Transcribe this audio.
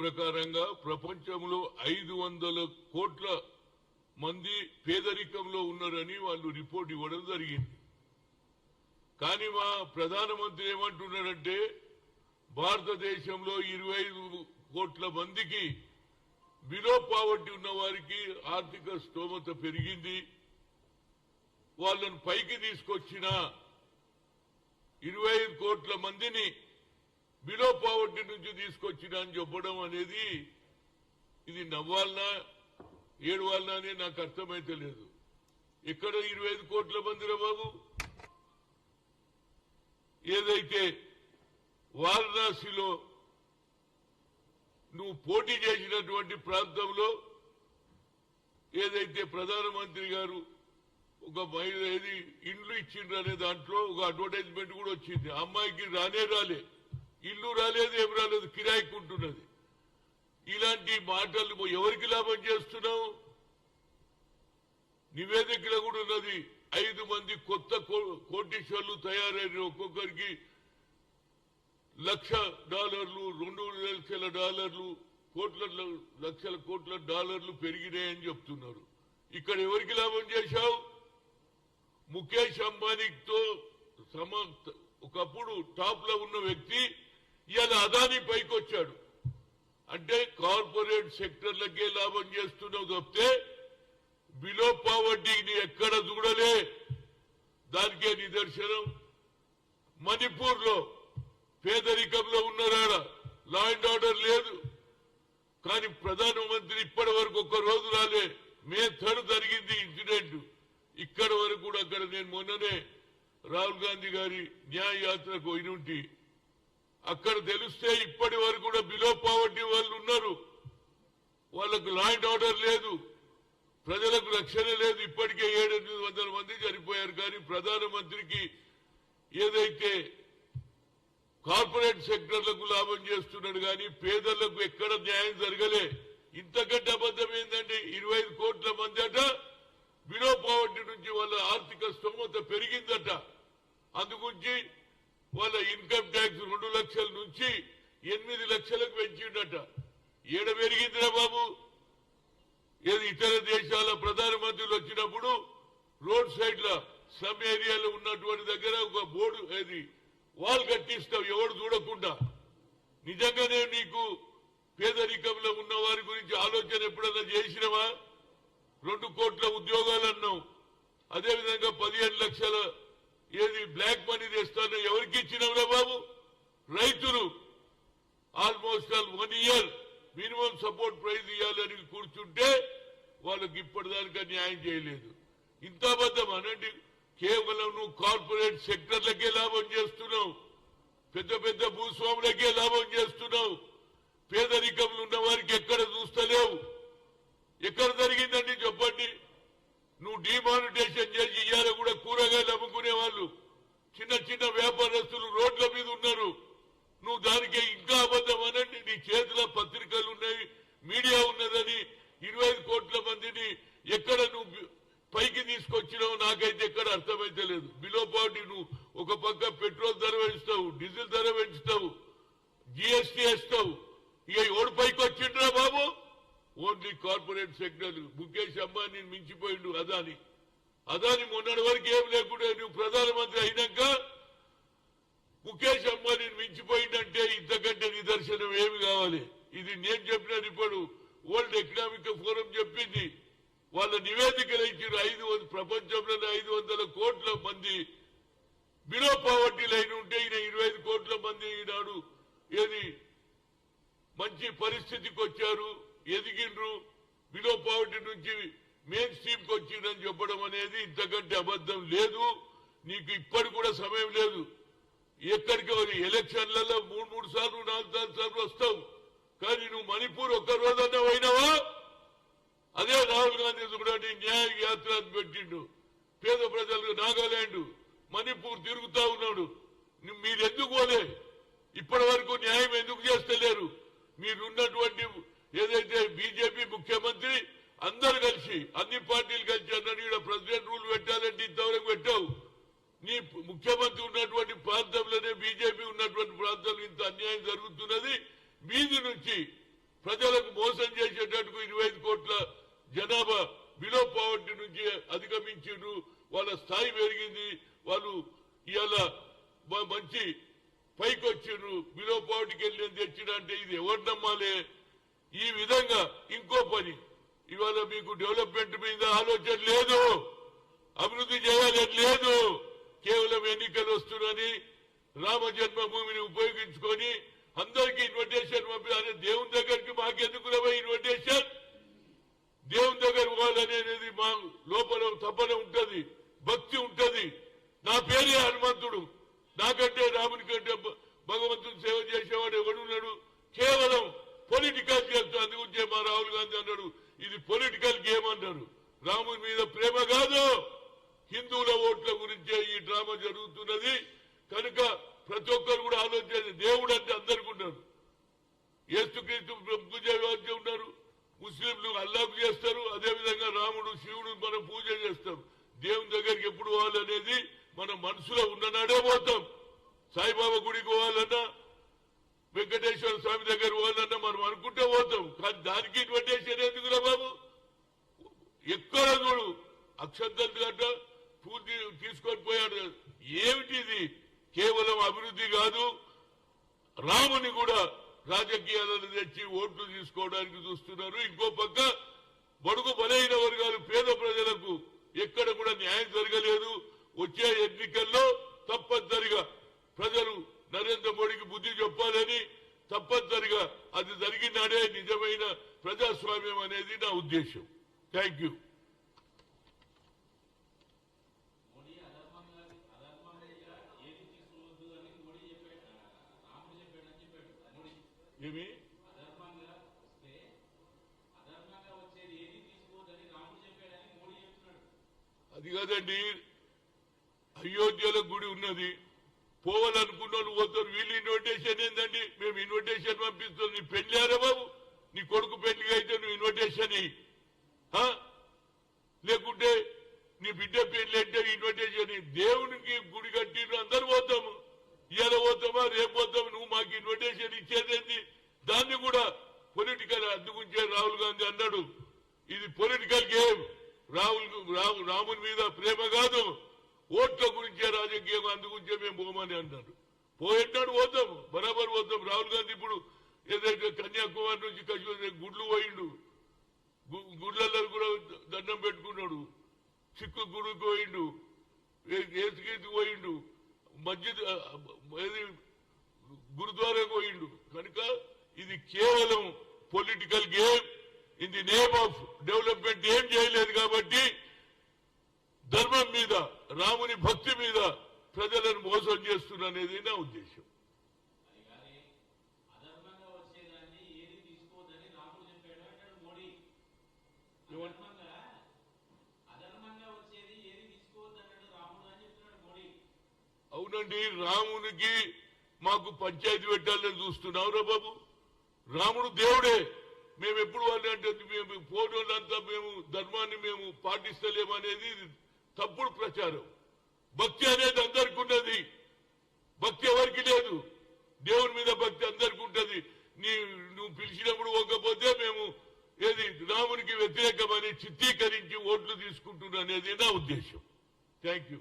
ప్రకారంగా ప్రపంచంలో ఐదు వందల కోట్ల మంది పేదరికంలో ఉన్నారని వాళ్ళు రిపోర్ట్ ఇవ్వడం జరిగింది. కానీ మా ప్రధానమంత్రి ఏమంటున్నారంటే భారతదేశంలో ఇరవై ఐదు కోట్ల మందికి బిలో పావర్టీ ఉన్న వారికి ఆర్థిక స్తోమత పెరిగింది. వాళ్ళను పైకి తీసుకొచ్చిన ఇరవై ఐదు కోట్ల మందిని బిలో పావర్టీ నుంచి తీసుకొచ్చిన అని చెప్పడం అనేది ఇది నవ్వాలనా ఏడవాలనా అని నాకు అర్థమైతే లేదు. ఎక్కడ ఇరవై ఐదు కోట్ల మందిరా బాబు? ఏదైతే వారణాసిలో నువ్వు పోటీ చేసినటువంటి ప్రాంతంలో ఏదైతే ప్రధానమంత్రి గారు ఒక మహిళ ఏది ఇండ్లు ఇచ్చిండ్రు అనే దాంట్లో ఒక అడ్వర్టైజ్మెంట్ కూడా వచ్చింది. అమ్మాయికి రానే రాలే. ఇల్లు రాలేదు ఏం రాలేదు కిరాయికి ఉంటున్నది ఇలాంటి మాటలు ఎవరికి లాభం చేస్తున్నావు? నివేదికలో కూడా ఉన్నది ఐదు మంది కొత్త కో- కోటీశ్వర్లు తయారైన ఒక్కొక్కరికి లక్ష డాలర్లు రెండు లక్షల డాలర్లు కోట్ల లక్షల కోట్ల డాలర్లు పెరిగినాయని చెప్తున్నారు. ఇక్కడ ఎవరికి లాభం చేశావు? ముఖేష్ అంబానీతో సమ ఒకప్పుడు టాప్లో ఉన్న వ్యక్తి ఇవాళ అదాని పైకి వచ్చాడు అంటే కార్పొరేట్ సెక్టర్లకే లాభం చేస్తున్నావు తప్పితే బిలో పావర్టీని ఎక్కడ చూడలే. దానికే నిదర్శనం. మణిపూర్లో పేదరికంలో ఉన్నారాడ లా అండ్ ఆర్డర్ లేదు. కానీ ప్రధానమంత్రి ఇప్పటి వరకు ఒక్క రోజు రాలే. మే థర్డ్ జరిగింది ఇన్సిడెంట్. ఇక్కడ వరకు కూడా అక్కడ నేను మొన్ననే రాహుల్ గాంధీ గారి న్యాయ యాత్రకు పోయినుంటి. అక్కడ తెలిస్తే ఇప్పటి వరకు కూడా బిలో పావర్టీ వాళ్ళు ఉన్నారు. వాళ్ళకు లా అండ్ ఆర్డర్ లేదు. ప్రజలకు రక్షణ లేదు. ఇప్పటికే ఏడెనిమిది వందల మంది చనిపోయారు. కానీ ప్రధానమంత్రికి ఏదైతే కార్పొరేట్ సెక్టర్లకు లాభం చేస్తున్నాడు కానీ పేదలకు ఎక్కడ న్యాయం జరగలే. ఇంతకంటే అబద్ధం ఏంటంటే ఇరవై ఐదు కోట్ల మంది అట బిలో పావర్టీ నుంచి వాళ్ళ ఆర్థిక స్తోమత పెరిగిందట. అందుగురించి వాళ్ళ ఇన్కమ్ ట్యాక్స్ రెండు లక్షల నుంచి ఎనిమిది లక్షలకు పెంచిండట. ఏడ పెరిగిందిరా బాబు? ఏది ఇతర దేశాల ప్రధానమంత్రులు వచ్చినప్పుడు రోడ్ సైడ్లో సమ్ ఏరియాలో ఉన్నటువంటి దగ్గర ఒక బోర్డు అది వాల్ కట్టిస్తావు ఎవడు చూడకుండా. నిజంగానే నీకు పేదరికంలో ఉన్న వారి గురించి ఆలోచన ఎప్పుడన్నా చేసినవా? రెండు కోట్ల ఉద్యోగాలు అన్నావు అదేవిధంగా పదిహేను లక్షల ఏది బ్లాక్ మనీ తెస్తాను ఎవరికి ఇచ్చినవురా బాబు? రైతులు. Almost all one year minimum support price ఇవ్వాలని కూర్చుంటే వాళ్ళకి ఇప్పటిదాకా న్యాయం చేయలేదు. ఇంత అబద్ధం అనండి కేవలం నువ్వు కార్పొరేట్ సెక్టర్లకే లాభం చేస్తున్నావు. పెద్ద పెద్ద భూస్వాములకే లాభం చేస్తున్నావు. పేదరికంలో ఉన్న వారికి ఎక్కడ చూస్తలేవు. ఎక్కడ జరిగిందండి చెప్పండి? నువ్వు డిమానిటేషన్ చేసి ఇయ్యాల కూడా కూరగాయలు అమ్ముకునే వాళ్ళు చిన్న చిన్న వ్యాపారస్తులు రోడ్ల మీద ఉన్నారు నువ్వు దానికి ఇంకా అబద్ధం అనండి నీ చేతిలో పత్రికలు ఉన్నాయి మీడియా ఉన్నదని ఇరవై ఐదు కోట్ల మందిని ఎక్కడ నువ్వు పైకి తీసుకొచ్చినావు నాకైతే ఎక్కడ అర్థమైతే లేదు. బిలో పార్టీ నువ్వు ఒక పక్క పెట్రోల్ ధర పెంచుతావు డీజిల్ ధర పెంచుతావు జిఎస్టీ వేస్తావు. ఇక ఎవడు పైకి వచ్చిండ్రా బాబు? Only corporate sector Mukesh Ambani మించిపోయిండు Adani. Adani మొన్నటి వరకు ఏం లేకుండా నువ్వు ప్రధానమంత్రి అయినాక ముఖేష్ అంబానీని మించిపోయిందంటే ఇంతకంటే నిదర్శనం ఏమి కావాలి? ఇది నేను చెప్పినాను ఇప్పుడు వరల్డ్ ఎకనామిక్ ఫోరం చెప్పింది. వాళ్ళ నివేదికలు ఇచ్చారు. ఐదు వంద- ప్రపంచంలోనే ఐదు వందల కోట్ల మంది బిలో పావర్టీ లైన్ ఉంటే ఈయన ఇరవై ఐదు కోట్ల మంది ఈనాడు ఏది మంచి పరిస్థితికి వచ్చారు ఎదిగిండ్రు. బిలో పావర్టీ నుంచి మెయిన్ స్ట్రీమ్కి వచ్చిందని చెప్పడం అనేది ఇంతకంటే అబద్ధం లేదు. నీకు ఇప్పటి కూడా సమయం లేదు. ఎక్కడికి వారి ఎలక్షన్లలో మూడు మూడు సార్లు నాలుగు నాలుగు సార్లు వస్తావు. కానీ నువ్వు మణిపూర్ ఒక్క రోజన్నా పోయినావా? అదే రాహుల్ గాంధీ కూడా న్యాయ యాత్ర అని పెట్టిండు. పేద ప్రజలకు నాగాలాండ్ మణిపూర్ తిరుగుతా ఉన్నాడు. మీరు ఎందుకు పోలే? ఇప్పటి వరకు న్యాయం ఎందుకు చేస్తలేరు? మీరున్నటువంటి ఏదైతే బీజేపీ ముఖ్యమంత్రి అందరు కలిసి అన్ని పార్టీలు కలిసి అన్నాడు ఇక్కడ ప్రెసిడెంట్ రూల్ పెట్టాలంటే ఇంతవరకు పెట్టావు. నీ ముఖ్యమంత్రి ఉన్నటువంటి ప్రాంతంలోనే బీజేపీ ఉన్నటువంటి ప్రాంతంలో ఇంత అన్యాయం జరుగుతున్నది. మీది నుంచి ప్రజలకు మోసం చేసేటట్టుకు ఇరవై ఐదు కోట్ల జనాభా బిలో పావర్టీ నుంచి అధిగమించారు వాళ్ళ స్థాయి పెరిగింది. వాళ్ళు ఇవాళ మంచి పైకి వచ్చిండ్రు బిలో పావర్టీకి వెళ్ళి తెచ్చిన అంటే ఇది ఎవరు నమ్మాలి? ఈ విధంగా ఇంకో పని. ఇవాళ మీకు డెవలప్మెంట్ మీద ఆలోచన లేదు. అభివృద్ధి చేయాలని లేదు. కేవలం ఎన్నికలు వస్తున్నాయని రామ జన్మభూమిని ఉపయోగించుకొని అందరికీ ఇన్విటేషన్ పంపి అనే దేవుని దగ్గరికి మాకెందుకు రవై? ఇన్విటేషన్ దేవుని దగ్గర మా లోపల తపన ఉంటది భక్తి ఉంటది. నా పేరే హనుమంతుడు. నాకంటే రాముని కంటే భగవంతుని సేవ చేసేవాడు ఎవడున్నాడు కేవలం పొలిటికల్ గేమ్స్ అందుకుంటే మా రాహుల్ గాంధీ అన్నాడు ఇది పొలిటికల్ గేమ్ అన్నారు. రాముని మీద ప్రేమ కాదు. హిందువుల ఓట్ల గురించే ఈ డ్రామా జరుగుతున్నది. కనుక ప్రతి ఒక్కరు కూడా ఆలోచించేది దేవుడు అంటే అందరికీ ఉన్నారు ఏసుక్రీస్తు పూజ ఉన్నారు. ముస్లింలు అల్లాపు చేస్తారు అదే విధంగా రాముడు శివుడు మనం పూజ చేస్తాం దేవుని దగ్గరికి ఎప్పుడు పోవాలనేది మన మనసులో ఉన్ననాడే పోతాం. సాయిబాబా గుడికి పోవాలన్నా వెంకటేశ్వర స్వామి దగ్గర పోవాలన్నా మనం అనుకుంటే పోతాం. కానీ దానికి వెంకటేశ్వర ఎందుకురా బాబు? ఎక్కడ చూడు అక్షంతలు గట్ట పూర్తి తీసుకొని పోయాడు ఏమిటి ఇది కేవలం అభివృద్ధి కాదు రాముని కూడా రాజకీయాలను తెచ్చి ఓట్లు తీసుకోవడానికి చూస్తున్నారు. ఇంకో పక్క బడుగు బలైన వర్గాలు పేద ప్రజలకు ఎక్కడ కూడా న్యాయం జరగలేదు. వచ్చే ఎన్నికల్లో తప్పనిసరిగా ప్రజలు నరేంద్ర మోడీకి బుద్ధి చెప్పాలని తప్పనిసరిగా అది జరిగినాడే నిజమైన ప్రజాస్వామ్యం అనేది నా ఉద్దేశం. థ్యాంక్ యూ మోడీ అధర్మంగా అధర్మంగా ఏది తీసుకోవద్దు అని మోడీ చెప్పాడు రాముడు చెప్పాడని చెప్పాడు మోడీ ఏమి? అధర్మంగా వస్తే అధర్మంగా వచ్చేది ఏది తీసుకోవద్దని రాముడు చెప్పాడని మోడీ చెప్తున్నాడు. అది కాదండి. అయోధ్యలో గుడి ఉన్నది. పోవాలనుకున్న వాళ్ళు పోతారు. వీళ్ళు ఇన్విటేషన్ ఏందండి? మేము ఇన్విటేషన్ పంపిస్తాం. నీ పెళ్ళారా బాబు? నీ కొడుకు పెళ్ళిగా అయితే నువ్వు ఇన్విటేషన్? లేకుంటే నీ బిడ్డ పెళ్ళి అంటే ఇన్విటేషన్ ఇయ్యి. దేవునికి గుడి కట్టిన అందరు పోతాము ఇవాళ పోతామా రేపు పోతాము నువ్వు మాకు ఇన్విటేషన్ ఇచ్చేదేంటి దాన్ని కూడా పొలిటికల్ అందుకుంచే రాహుల్ గాంధీ అన్నాడు ఇది పొలిటికల్ గేమ్ రాహుల్ రాము రాముని మీద ప్రేమ కాదు. ఓట్ల గురించే రాజకీయం అందుగురించే మేము పోమని అన్నాడు పోయేటాడు పోతాం బరాబర్ పోతాం. రాహుల్ గాంధీ ఇప్పుడు ఏదైతే కన్యాకుమారి నుంచి కశ్మీర్ గుడ్లు పోయిండు గుడ్లందరూ గుడ్లలో కూడా దండం పెట్టుకున్నాడు. చిక్కు గుడికి పోయిండు ఏసుకీతికి పోయిండు మస్జిద్ ఏది గురుద్వారాకు పోయిండు. కనుక ఇది కేవలం political game. In the name of development ఏం చేయలేదు కాబట్టి ధర్మం మీద రాముని భక్తి మీద ప్రజలను మోసం చేస్తున్ననేది నా ఉద్దేశం. అవునండి రామునికి మాకు పంచాయతీ పెట్టాలని చూస్తున్నావురా బాబు. రాముడు దేవుడే. మేము ఎప్పుడు వాళ్ళు అంటే మేము ఫోటోలంతా మేము ధర్మాన్ని మేము పాటిస్తలేమనేది తప్పుడు ప్రచారం. భక్తి అనేది అందరికి ఉన్నది. భక్తి ఎవరికి లేదు. దేవుని మీద భక్తి అందరికి ఉంటది. నీ నువ్వు పిలిచినప్పుడు ఒక్కపోతే మేము ఏది రామునికి వ్యతిరేకమని చిత్రీకరించి ఓట్లు తీసుకుంటున్నా అనేది నా ఉద్దేశం. Thank you